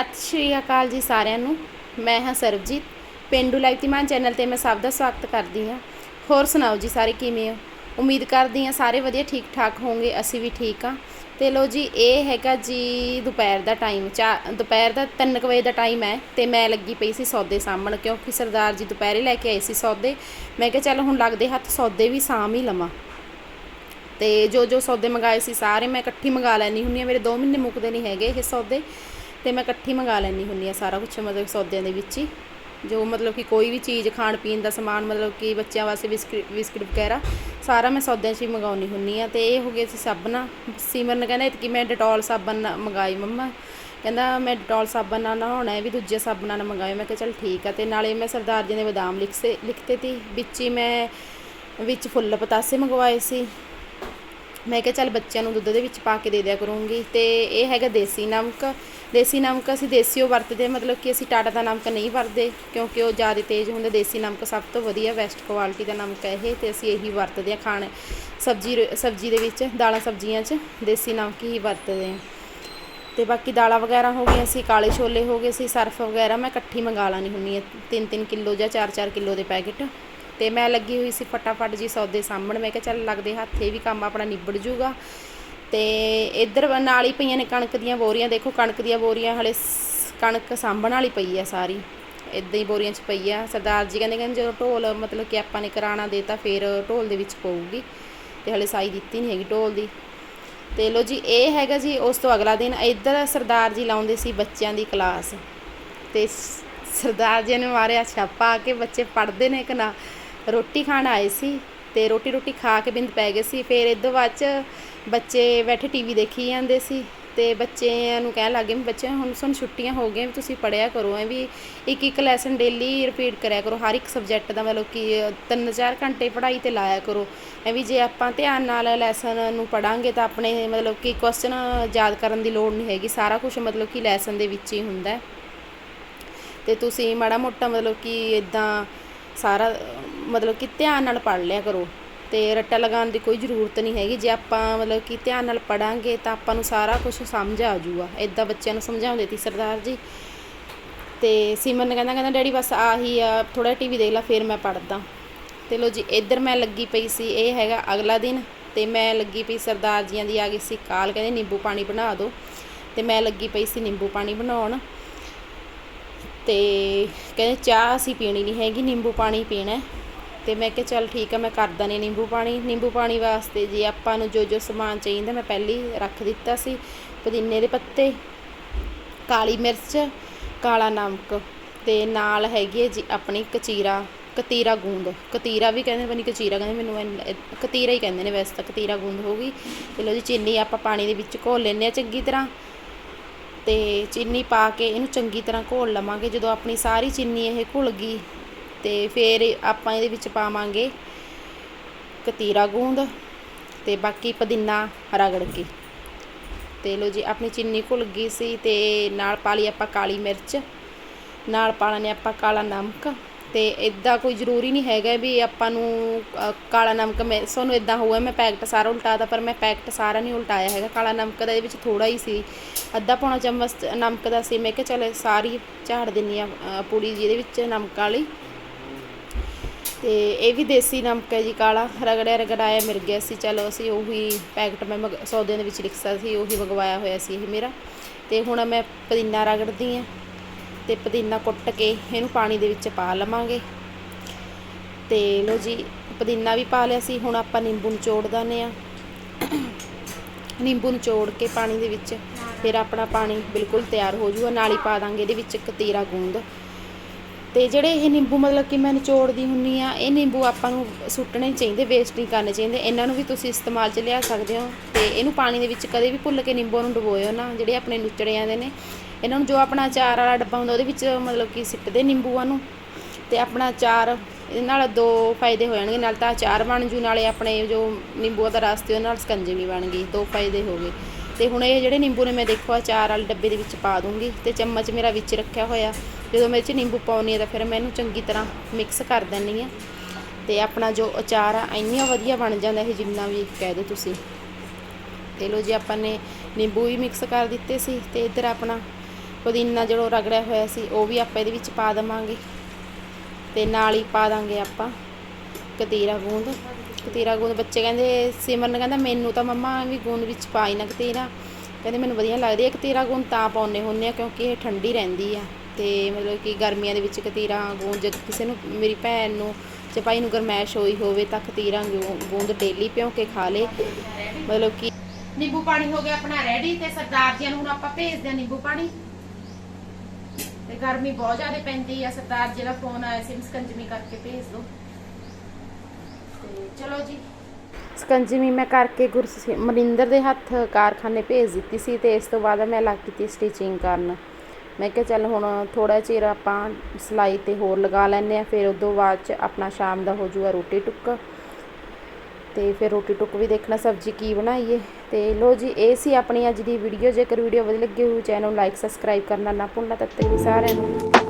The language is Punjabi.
ਸਤਿ ਸ਼੍ਰੀ ਅਕਾਲ ਜੀ ਸਾਰਿਆਂ ਨੂੰ। ਮੈਂ ਹਾਂ ਸਰਬਜੀਤ। ਪਿੰਡੂ ਲਾਈਵ ਧੀਮਾਨ ਚੈਨਲ ਤੇ ਮੈਂ ਸਭ ਦਾ ਸਵਾਗਤ ਕਰਦੀ ਹਾਂ। ਹੋਰ ਸੁਣਾਓ ਜੀ ਸਾਰੇ ਕਿਵੇਂ ਹੋ? ਉਮੀਦ ਕਰਦੀ ਹਾਂ ਸਾਰੇ ਵਧੀਆ ਠੀਕ ਠਾਕ ਹੋਵੋਗੇ ਅਸੀਂ ਵੀ ਠੀਕ ਹਾਂ। ਤੇ ਲੋ ਜੀ, ਇਹ ਹੈਗਾ ਜੀ ਦੁਪਹਿਰ ਦਾ ਟਾਈਮ ਚਾ ਦੁਪਹਿਰ ਦਾ 3 ਵਜੇ ਦਾ ਟਾਈਮ ਹੈ ਤੇ ਮੈਂ ਲੱਗੀ ਪਈ ਸੀ ਸੌਦੇ ਸਾਂਭਣ ਕਿਉਂਕਿ ਸਰਦਾਰ ਜੀ ਦੁਪਹਿਰੇ ਲੈ ਕੇ ਆਏ ਸੀ ਸੌਦੇ। ਮੈਂ ਕਿਹਾ ਚੱਲ ਹੁਣ ਲੱਗਦੇ ਹੱਥ ਸੌਦੇ ਵੀ ਸਾਂਭ ਹੀ ਲਵਾਂ। ਤੇ ਜੋ ਜੋ ਸੌਦੇ ਮੰਗਾਏ ਸੀ ਸਾਰੇ ਮੈਂ ਇਕੱਠੀ ਮੰਗਾ ਲੈਣੀ ਹੁੰਨੀ ਆ ਮੇਰੇ 2 ਮਹੀਨੇ ਮੁੱਕਦੇ ਨਹੀਂ ਹੈਗੇ ਇਹ ਸੌਦੇ। ਤੇ ਮੈਂ ਇਕੱਠੀ ਮੰਗਾ ਲੈਣੀ ਹੁੰਨੀ ਆ ਸਾਰਾ ਕੁਝ ਮਤਲਬ ਸੌਦਿਆਂ ਦੇ ਵਿੱਚ ਹੀ। ਜੋ ਮਤਲਬ ਕਿ ਕੋਈ ਵੀ ਚੀਜ਼, ਖਾਣ ਪੀਣ ਦਾ ਸਮਾਨ, ਮਤਲਬ ਕਿ ਬੱਚਿਆਂ ਵਾਸਤੇ ਬਿਸਕਿਟ ਬਿਸਕਿਟ ਵਗੈਰਾ, ਸਾਰਾ ਮੈਂ ਸੌਦਿਆਂ 'ਚ ਹੀ ਮੰਗਾਉਣੀ ਹੁੰਨੀ ਆ ਤੇ ਇਹ ਹੋ ਗਏ ਸੀ ਸਾਬਣ ਸਿਮਰਨ ਕਹਿੰਦਾ ਕਿ ਮੈਂ ਡਟੋਲ ਸਾਬਣ ਮੰਗਾਈ ਮੰਮਾ। ਕਹਿੰਦਾ ਮੈਂ ਡਟੋਲ ਸਾਬਣ ਨਾਲ ਨਹਾਉਣਾ ਹੈ, ਵੀ ਦੂਜੇ ਸਾਬਣਾਂ ਨਾਲ ਮੰਗਾਏ ਮੈਂ ਕਿਹਾ ਚਲ ਠੀਕ ਆ। ਤੇ ਨਾਲੇ ਮੈਂ ਸਰਦਾਰ ਜੀ ਨੇ ਬਦਾਮ ਲਿਖਸੇ, ਲਿਖਤੇ ਤੀ ਵਿੱਚ ਹੀ ਮੈਂ, ਵਿੱਚ ਫੁੱਲ ਪਤਾਸੇ ਮੰਗਵਾਏ ਸੀ। ਮੈਂ ਕਿਹਾ ਚੱਲ ਬੱਚਿਆਂ ਨੂੰ ਦੁੱਧ ਦੇ ਵਿੱਚ ਪਾ ਕੇ ਦੇ ਦਿਆ ਕਰੂੰਗੀ। ਤੇ ਇਹ ਹੈਗਾ ਦੇਸੀ ਨਮਕ। ਦੇਸੀ ਨਮਕ ਅਸੀਂ ਦੇਸੀਓ ਵਰਤਦੇ ਮਤਲਬ ਕਿ ਅਸੀਂ ਟਾਟਾ ਦਾ ਨਮਕ ਨਹੀਂ ਵਰਤਦੇ, ਕਿਉਂਕਿ ਉਹ ਜ਼ਿਆਦਾ ਤੇਜ਼ ਹੁੰਦਾ। ਦੇਸੀ ਨਮਕ ਸਭ ਤੋਂ ਵਧੀਆ ਬੈਸਟ ਕੁਆਲਿਟੀ ਦਾ ਨਮਕ ਹੈ ਇਹ, ਤੇ ਅਸੀਂ ਇਹੀ ਵਰਤਦੇ ਹਾਂ ਖਾਣ। ਸਬਜ਼ੀ ਰ- ਸਬਜ਼ੀ ਦੇ ਵਿੱਚ, ਦਾਲਾਂ ਸਬਜ਼ੀਆਂ 'ਚ ਦੇਸੀ ਨਮਕ ਹੀ ਵਰਤਦੇ ਹਾਂ। ਤੇ ਬਾਕੀ ਦਾਲਾਂ ਵਗੈਰਾ ਹੋ ਗਈਆਂ ਸੀ ਕਾਲੇ ਛੋਲੇ ਹੋ ਗਏ ਸੀ ਸਰਫ ਵਗੈਰਾ ਮੈਂ ਇਕੱਠੀ ਮੰਗਾ ਲਾਣੀ ਹੁੰਨੀ ਹੈ। 3-3 ਕਿਲੋ ਜਾਂ 4-4 ਕਿਲੋ ਦੇ ਪੈਕੇਟ। ਤੇ ਮੈਂ ਲੱਗੀ ਹੋਈ ਸੀ ਫਟਾਫਟ ਜੀ ਸੌਦੇ ਸਾਂਭਣ ਮੈਂ ਕਿਹਾ ਚੱਲ ਲੱਗਦੇ ਹੱਥੇ ਵੀ ਕੰਮ ਆਪਣਾ ਨਿਬੜ ਜੂਗਾ। ਤੇ ਇੱਧਰ ਨਾਲ ਹੀ ਪਈਆਂ ਨੇ ਕਣਕ ਦੀਆਂ ਬੋਰੀਆਂ। ਦੇਖੋ ਕਣਕ ਦੀਆਂ ਬੋਰੀਆਂ ਹਲੇ ਸ- ਕਣਕ ਸਾਂਭਣ ਵਾਲੀ ਪਈ ਆ ਸਾਰੀ। ਇਦਾਂ ਹੀ ਬੋਰੀਆਂ 'ਚ ਪਈ ਆ। ਸਰਦਾਰ ਜੀ ਕਹਿੰਦੇ ਕਹਿੰਦੇ ਜਦੋਂ ਢੋਲ ਮਤਲਬ ਕਿ ਆਪਾਂ ਨੇ ਕਰਾਣਾ ਦੇਤਾ ਫਿਰ ਢੋਲ ਦੇ ਵਿੱਚ ਪਊਗੀ। ਤੇ ਹਲੇ ਸਾਈ ਦਿੱਤੀ ਨਹੀਂ ਹੈਗੀ ਢੋਲ ਦੀ। ਤੇ ਲੋ ਜੀ, ਇਹ ਹੈਗਾ ਜੀ ਉਸ ਤੋਂ ਅਗਲਾ ਦਿਨ। ਇੱਧਰ ਸਰਦਾਰ ਜੀ ਲਾਉਂਦੇ ਸੀ ਬੱਚਿਆਂ ਦੀ ਕਲਾਸ। ਤੇ ਸਰਦਾਰ ਜੀ ਨੇ ਮਾਰਿਆ ਛਾਪਾ ਕਿ ਬੱਚੇ ਪੜ੍ਹਦੇ ਨੇ ਕਿ ਨਾ। ਰੋਟੀ ਖਾਣ ਆਏ ਸੀ ਤੇ ਰੋਟੀ ਰੋਟੀ ਖਾ ਕੇ ਬਿੰਦ ਪੈ ਗਏ ਸੀ। ਫਿਰ ਇਦੋਂ ਬਾਅਦ ਚ ਬੱਚੇ ਬੈਠੇ ਟੀਵੀ ਦੇਖੀ ਜਾਂਦੇ ਸੀ ਤੇ ਬੱਚਿਆਂ ਨੂੰ ਕਹਿਣ ਲੱਗੇ ਵੀ ਬੱਚੇ ਹੁਣ ਸਾਨੂੰ ਛੁੱਟੀਆਂ ਹੋ ਗਈਆਂ ਵੀ ਤੁਸੀਂ ਪੜ੍ਹਿਆ ਕਰੋ, ਐ ਵੀ ਇੱਕ ਇੱਕ ਲੈਸਨ ਡੇਲੀ ਰਿਪੀਟ ਕਰਿਆ ਕਰੋ। ਹਰ ਇੱਕ ਸਬਜੈਕਟ ਦਾ ਮਤਲਬ ਕਿ ਤਿੰਨ ਚਾਰ ਘੰਟੇ ਪੜ੍ਹਾਈ ਤੇ ਲਾਇਆ ਕਰੋ। ਐ ਵੀ ਜੇ ਆਪਾਂ ਧਿਆਨ ਨਾਲ ਲੈਸਨ ਨੂੰ ਪੜਾਂਗੇ ਤਾਂ ਆਪਣੇ ਮਤਲਬ ਕਿ ਕੁਐਸਚਨ ਯਾਦ ਕਰਨ ਦੀ ਲੋੜ ਨਹੀਂ ਹੈਗੀ। ਸਾਰਾ ਕੁਝ ਮਤਲਬ ਕਿ ਲੈਸਨ ਦੇ ਵਿੱਚ ਹੀ ਹੁੰਦਾ ਹੈ। ਤੇ ਤੁਸੀਂ ਮਾੜਾ ਮੋਟਾ ਮਤਲਬ ਕਿ ਇਦਾਂ ਸਾਰਾ ਮਤਲਬ ਕਿ ਧਿਆਨ ਨਾਲ ਪੜ੍ਹ ਲਿਆ ਕਰੋ ਤੇ ਰੱਟਾ ਲਗਾਉਣ ਦੀ ਕੋਈ ਜ਼ਰੂਰਤ ਨਹੀਂ ਹੈਗੀ। ਜੇ ਆਪਾਂ ਮਤਲਬ ਕਿ ਧਿਆਨ ਨਾਲ ਪੜਾਂਗੇ ਤਾਂ ਆਪਾਂ ਨੂੰ ਸਾਰਾ ਕੁਝ ਸਮਝ ਆ ਜਾਊਗਾ। ਇਦਾਂ ਬੱਚਿਆਂ ਨੂੰ ਸਮਝਾਉਂਦੇ ਸੀ ਸਰਦਾਰ ਜੀ। ਤੇ ਸਿਮਰਨ ਨੇ ਕਹਿੰਦਾ ਕਹਿੰਦਾ, ਡੈਡੀ, ਬਸ ਆਹੀ ਆ ਥੋੜਾ ਟੀਵੀ ਦੇਖ ਲੈ, ਫਿਰ ਮੈਂ ਪੜਦਾ ਤੇ ਲੋ ਜੀ, ਇੱਧਰ ਮੈਂ ਲੱਗੀ ਪਈ ਸੀ, ਇਹ ਹੈਗਾ ਅਗਲਾ ਦਿਨ। ਤੇ ਮੈਂ ਲੱਗੀ ਪਈ ਸਰਦਾਰ ਜੀਆਂ ਦੀ ਆ ਗਈ ਸੀ ਕਾਲ, ਕਹਿੰਦੇ, ਨਿੰਬੂ ਪਾਣੀ ਬਣਾ ਦਿਓ ਤੇ ਮੈਂ ਲੱਗੀ ਪਈ ਸੀ ਨਿੰਬੂ ਪਾਣੀ ਬਣਾਉਣ। ਤੇ ਕਹਿੰਦੇ, ਚਾਹ ਅਸੀਂ ਪੀਣੀ ਨਹੀਂ ਹੈਗੀ, ਨਿੰਬੂ ਪਾਣੀ ਪੀਣਾ ਤੇ ਮੈਂ ਕਿਹਾ ਚੱਲ ਠੀਕ ਆ, ਮੈਂ ਕਰਦਾ ਨੇ ਨਿੰਬੂ ਪਾਣੀ। ਨਿੰਬੂ ਪਾਣੀ ਵਾਸਤੇ ਜੀ ਆਪਾਂ ਨੂੰ ਜੋ ਜੋ ਸਮਾਨ ਚਾਹੀਦਾ, ਮੈਂ ਪਹਿਲੀ ਰੱਖ ਦਿੱਤਾ ਸੀ ਪੁਦੀਨੇ ਦੇ ਪੱਤੇ, ਕਾਲੀ ਮਿਰਚ, ਕਾਲਾ ਨਮਕ ਤੇ ਨਾਲ ਹੈਗੀ ਹੈ ਜੀ ਆਪਣੀ ਕਚੀਰਾ, ਕਤੀਰਾ ਗੂੰਦ। ਕਤੀਰਾ ਵੀ ਕਹਿੰਦੇ ਬਣੀ ਕਚੀਰਾ ਕਹਿੰਦੇ ਮੈਨੂੰ ਇੰਨ- ਕਤੀਰਾ ਹੀ ਕਹਿੰਦੇ ਨੇ ਵੈਸੇ ਤਾਂ ਕਤੀਰਾ ਗੂੰਦ ਹੋਗੀ ਤੇ ਲਓ ਜੀ ਚੀਨੀ ਆਪਾਂ ਪਾਣੀ ਦੇ ਵਿੱਚ ਘੋਲ ਲੈਂਦੇ ਆ ਚੰਗੀ ਤਰ੍ਹਾਂ। ਤੇ ਚੀਨੀ ਪਾ ਕੇ ਇਹਨੂੰ ਚੰਗੀ ਤਰ੍ਹਾਂ ਘੋਲ ਲਵਾਂਗੇ। ਜਦੋਂ ਆਪਣੀ ਸਾਰੀ ਚੀਨੀ ਇਹ ਘੁਲ ਗਈ ਤੇ ਫਿਰ ਆਪਾਂ ਇਹਦੇ ਵਿੱਚ ਪਾਵਾਂਗੇ ਕਤੀਰਾ ਗੂੰਦ ਤੇ ਬਾਕੀ ਪੁਦੀਨਾ ਰਗੜ ਕੇ। ਤੇ ਲੋ ਜੀ ਆਪਣੀ ਚੀਨੀ ਘੁਲ ਗਈ ਸੀ ਤੇ ਨਾਲ ਪਾ ਲਈ ਆਪਾਂ ਕਾਲੀ ਮਿਰਚ ਨਾਲ ਪਾ ਲੈਣੇ ਆਪਾਂ ਕਾਲਾ ਨਮਕ ਤੇ ਇਦਾਂ ਕੋਈ ਜ਼ਰੂਰੀ ਨਹੀਂ ਹੈਗਾ ਵੀ ਆਪਾਂ ਨੂੰ ਕਾਲਾ ਨਮਕ ਮੈਂ ਤੁਹਾਨੂੰ ਇਦਾਂ ਹੋਊਗਾ ਮੈਂ ਪੈਕਟ ਸਾਰਾ ਉਲਟਾਤਾ ਪਰ ਮੈਂ ਪੈਕਟ ਸਾਰਾ ਨਹੀਂ ਉਲਟਾਇਆ ਹੈਗਾ। ਕਾਲਾ ਨਮਕ ਦਾ ਇਹਦੇ ਵਿੱਚ ਥੋੜਾ ਹੀ ਸੀ ਅੱਧਾ ਪੌਣਾ ਚਮਚ ਨਮਕ ਦਾ ਸੀ। ਮੈਂ ਕਿਹਾ ਚਲ ਸਾਰੀ ਝਾੜ ਦਿੰਨੀ ਆ ਅ, ਜਿਹਦੇ ਵਿੱਚ ਨਮਕ ਵਾਲੀ। ਤੇ ਇਹ ਵੀ ਦੇਸੀ ਨਮਕ ਹੈ ਜੀ, ਕਾਲਾ, ਰਗੜਿਆ, ਰਗੜਾਇਆ ਮਿਲ ਗਿਆ ਸੀ ਚਲੋ, ਅਸੀਂ ਉਹੀ ਪੈਕਟ ਮੈਂ ਮੰਗ- ਸੌਦਿਆਂ ਦੇ ਵਿੱਚ ਲਿਖਿਆ ਸੀ, ਉਹੀ ਮੰਗਵਾਇਆ ਹੋਇਆ ਸੀ ਇਹ ਮੇਰਾ। ਤੇ ਹੁਣ ਮੈਂ ਪੁਦੀਨਾ ਰਗੜਦੀ ਆ ਤੇ ਪੁਦੀਨਾ ਕੁੱਟ ਕੇ ਇਹਨੂੰ ਪਾਣੀ ਦੇ ਵਿੱਚ ਪਾ ਲਵਾਂਗੇ। ਤੇ ਲੋ ਜੀ, ਪੁਦੀਨਾ ਵੀ ਪਾ ਲਿਆ ਸੀ, ਹੁਣ ਆਪਾਂ ਨਿੰਬੂ ਨਿਚੋੜ ਦਾਨੇ ਆ ਨਿੰਬੂ ਨਿਚੋੜ ਕੇ ਪਾਣੀ ਦੇ ਵਿੱਚ, ਫਿਰ ਆਪਣਾ ਪਾਣੀ ਬਿਲਕੁਲ ਤਿਆਰ ਹੋ ਜਾਊਗਾ। ਨਾਲ ਹੀ ਪਾ ਦਾਂਗੇ ਇਹਦੇ ਵਿੱਚ ਇੱਕ ਤੀਰਾ ਗੂੰਦ। ਤੇ ਜਿਹੜੇ ਇਹ ਨਿੰਬੂ ਮਤਲਬ ਕਿ ਮੈਂ ਨਿਚੋੜਦੀ ਹੁੰਨੀ ਆ, ਇਹ ਨਿੰਬੂ ਆਪਾਂ ਨੂੰ ਸੁੱਟਣੇ ਚਾਹੀਦੇ ਵੇਸਟ ਨਹੀਂ ਕਰਨੇ ਚਾਹੀਦੇ। ਇਹਨਾਂ ਨੂੰ ਵੀ ਤੁਸੀਂ ਇਸਤੇਮਾਲ 'ਚ ਲਿਆ ਸਕਦੇ ਹੋ ਤੇ ਇਹਨੂੰ ਪਾਣੀ ਦੇ ਵਿੱਚ ਕਦੇ ਵੀ ਭੁੱਲ ਕੇ ਨਿੰਬੂ ਨੂੰ ਡੁਬੋਇਓ ਨਾ, ਜਿਹੜੇ ਆਪਣੇ ਨੁੱਚੜੇ ਜਾਂਦੇ ਨੇ। ਇਹਨਾਂ ਨੂੰ ਜੋ ਆਪਣਾ ਅਚਾਰ ਵਾਲਾ ਡੱਬਾ ਹੁੰਦਾ, ਉਹਦੇ ਵਿੱਚ ਮਤਲਬ ਕਿ ਸਿੱਟਦੇ ਨਿੰਬੂਆਂ ਨੂੰ ਤੇ ਆਪਣਾ ਅਚਾਰ, ਇਹਦੇ ਨਾਲ ਦੋ ਫਾਇਦੇ ਹੋ ਜਾਣਗੇ। ਨਾਲ ਤਾਂ ਅਚਾਰ ਬਣ ਜੂ, ਨਾਲੇ ਆਪਣੇ ਜੋ ਨਿੰਬੂਆਂ ਦਾ ਰਸ ਤੇ ਉਹਦੇ ਨਾਲ ਸਕੰਜੇ ਵੀ ਬਣ ਗਈ ਦੋ ਫਾਇਦੇ ਹੋ ਗਏ। ਤੇ ਹੁਣ ਇਹ ਜਿਹੜੇ ਨਿੰਬੂ ਨੇ ਮੈਂ ਦੇਖੋ ਅਚਾਰ ਵਾਲੇ ਡੱਬੇ ਦੇ ਵਿੱਚ ਪਾ ਦੂੰਗੀ ਤੇ ਚਮਚ ਮੇਰਾ ਵਿੱਚ ਰੱਖਿਆ ਹੋਇਆ। ਜਦੋਂ ਮੈਂ ਇਹ 'ਚ ਨਿੰਬੂ ਪਾਉਣੀ ਆ ਤਾਂ ਫਿਰ ਮੈਂ ਇਹਨੂੰ ਚੰਗੀ ਤਰ੍ਹਾਂ ਮਿਕਸ ਕਰ ਦਿੰਨੀ ਆ। ਤੇ ਆਪਣਾ ਜੋ ਅਚਾਰ ਆ ਇੰਨਾ ਵਧੀਆ ਬਣ ਜਾਂਦਾ ਇਹ ਜਿੰਨਾ ਵੀ ਕਹਿ ਦਿਓ ਤੁਸੀਂ। ਤੇ ਲੋ ਜੀ ਆਪਾਂ ਨੇ ਨਿੰਬੂ ਵੀ ਮਿਕਸ ਕਰ ਦਿੱਤੇ ਸੀ ਤੇ ਇੱਧਰ ਆਪਣਾ ਪੁਦੀਨਾ ਜਿਹੜਾ ਰਗੜਿਆ ਹੋਇਆ ਸੀ, ਉਹ ਵੀ ਆਪਾਂ ਇਹਦੇ ਵਿੱਚ ਪਾ ਦੇਵਾਂਗੇ। ਤੇ ਨਾਲ ਹੀ ਪਾ ਦਾਂਗੇ ਆਪਾਂ ਕਤੀਰਾ ਗੂੰਦ। ਕਤੀਰਾ ਗੂੰਦ, ਬੱਚੇ ਕਹਿੰਦੇ, ਸਿਮਰਨ ਕਹਿੰਦਾ, ਮੈਨੂੰ ਤਾਂ ਮੰਮਾ ਵੀ ਗੂੰਦ ਵਿੱਚ ਪਾਈ ਨਾ ਕਤੀਰਾ। ਕਹਿੰਦੇ, ਮੈਨੂੰ ਵਧੀਆ ਲੱਗਦੀ ਹੈ ਕਤੀਰਾ ਗੂੰਦ, ਤਾਂ ਪਾਉਨੇ ਹੁੰਨੇ ਆ, ਕਿਉਂਕਿ ਇਹ ਠੰਡੀ ਰਹਿੰਦੀ ਆ। ਤੇ ਮਤਲਬ ਕਿ ਗਰਮੀਆਂ ਦੇ ਵਿੱਚ ਕਤੀਰਾ ਗੂੰਦ, ਜਦ ਕਿਸੇ ਨੂੰ, ਮੇਰੀ ਭੈਣ ਨੂੰ, ਜਾਂ ਭਾਈ ਨੂੰ ਗਰਮੈਸ਼ ਹੋਈ ਹੋਵੇ, ਤਾਂ ਕਤੀਰਾ ਗੂੰਦ ਡੇਲੀ ਭਿਉਂ ਕੇ ਖਾ ਲੇ। ਮਤਲਬ ਕਿ ਨਿੰਬੂ ਪਾਣੀ ਹੋ ਗਿਆ ਆਪਣਾ ਰੈਡੀ ਤੇ ਸਰਦਾਰ ਜੀ ਨੂੰ ਹੁਣ ਆਪਾਂ ਭੇਜਦੇ ਆ ਨਿੰਬੂ ਪਾਣੀ। ਤੇ ਗਰਮੀ ਬਹੁਤ ਜ਼ਿਆਦਾ ਪੈਂਦੀ ਆ, ਸਰਦਾਰ ਜੀ ਦਾ ਫੋਨ ਆਇਆ ਸੀ ਸਕੰਜਮੀ ਕਰਕੇ ਭੇਜ ਦੋ। ਚਲੋ ਜੀ। ਸਕੰਜਮੀ ਮੈਂ ਕਰਕੇ ਗੁਰਮਰਿੰਦਰ ਦੇ ਹੱਥ ਕਾਰਖਾਨੇ ਭੇਜ ਦਿੱਤੀ ਸੀ ਤੇ ਇਸ ਤੋਂ ਬਾਅਦ ਮੈਂ ਲੱਗ ਕੀਤੀ ਸਟਿਚਿੰਗ ਕਰਨ। ਮੈਂ ਕਿਹਾ ਚੱਲ ਹੁਣ ਥੋੜਾ ਚਿਰ ਆਪਾਂ ਸਿਲਾਈ ਤੇ ਹੋਰ ਲਗਾ ਲੈਂਦੇ ਆ ਫਿਰ ਉਦੋਂ ਬਾਅਦ ਚ ਆਪਣਾ ਸ਼ਾਮ ਦਾ ਹੋ ਜਾਊਗਾ ਰੋਟੀ ਟੁੱਕ। ਤੇ ਫਿਰ ਰੋਟੀ ਟੁੱਕ ਵੀ ਦੇਖਣਾ, ਸਬਜ਼ੀ ਕੀ ਬਣਾਈਏ। ਤੇ ਲੋ ਜੀ, ਇਹ ਸੀ ਆਪਣੀ ਅੱਜ ਦੀ ਵੀਡੀਓ ਜੇਕਰ ਵੀਡੀਓ ਵਧੀਆ ਲੱਗੀ ਹੋਵੇ ਚੈਨਲ ਨੂੰ ਲਾਈਕ ਸਬਸਕ੍ਰਾਈਬ ਕਰਨਾ ਨਾ ਭੁੱਲਣਾ, ਤਦ ਤੱਕ ਸਾਰਿਆਂ ਨੂੰ